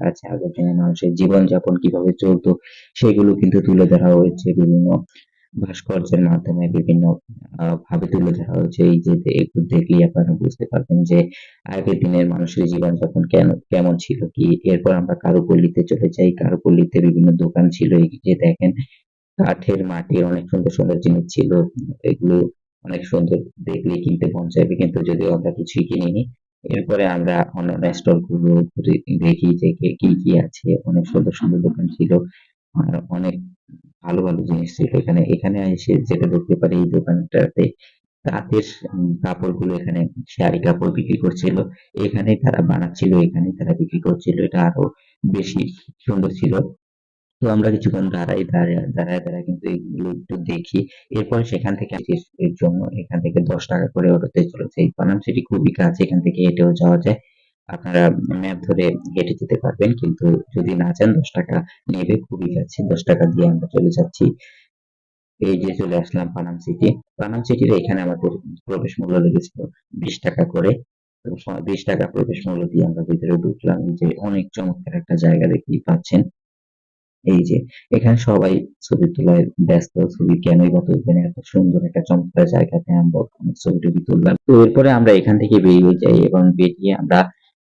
আছে আগের দিনের মানুষের জীবনযাপন কীভাবে চলতো, সেগুলো কিন্তু তুলে ধরা হয়েছে বিভিন্ন ভাস্কর্যের মাধ্যমে, বিভিন্ন ভাবে তুলে ধরা হয়েছে। এই যে একটু দেখলেই আপনারা বুঝতে পারবেন যে আগের দিনের মানুষের জীবনযাপন কেন, কেমন ছিল কি? এরপর আমরা কারুপল্লীতে চলে যাই। কারুপল্লীতে বিভিন্ন দোকান ছিল। এই যে দেখেন, কাঠের মাটির অনেক সুন্দর সুন্দর জিনিস ছিল। এগুলো অনেক সুন্দর দেখলে কিনতে মন চাইবে। কিন্তু যদিও আমরা কিছুই কিনিনি এরপরে আমরা অন্যান্য স্টলগুলো দেখি যে কি কি আছে। অনেক সুন্দর সুন্দর দোকান ছিল। আর অনেক ভালো ভালো জিনিস ছিল। এখানে এখানে এসে যেটা দেখতে পারি এই দোকানটাতে তাঁতের কাপড়গুলো এখানে শাড়ি কাপড় বিক্রি করছিল। এখানে তারা বানাচ্ছিল এখানে তারা বিক্রি করছিল। এটা আরও বেশি সুন্দর ছিল। তো আমরা কিছুক্ষণ দাঁড়াই দাঁড়ায় দাঁড়ায় দাঁড়ায় কিন্তু এগুলো একটু দেখি। এরপর সেখান থেকে এর জন্য এখান থেকে দশ টাকা করে অটোতে চলেছে এই পানাম সিটি খুবই কাছে, এখান থেকে হেঁটেও যাওয়া যায়। আপনারা ম্যাপ ধরে হেঁটে যেতে পারবেন, কিন্তু যদি না চান দশ টাকা নেবে, খুবই কাছে। দশ টাকা দিয়ে আমরা চলে যাচ্ছি। এই যে চলে আসলাম পানাম সিটি পানাম সিটির এখানে আমাদের প্রবেশ মূল্য লেগেছিল বিশ টাকা করে। বিশ টাকা প্রবেশ মূল্য দিয়ে আমরা ভিতরে ঢুকলাম। যে অনেক চমৎকার একটা জায়গা দেখতেই পাচ্ছেন। এই যে, এখানে সবাই ছবি তোলায় ব্যস্ত, ছবি কেনই বা এত সুন্দর একটা চমৎকার জায়গাতে আমরা ছবি টবি তুললাম। তো এরপরে আমরা এখান থেকে বেরিয়ে যাই এবং বেরিয়ে আমরা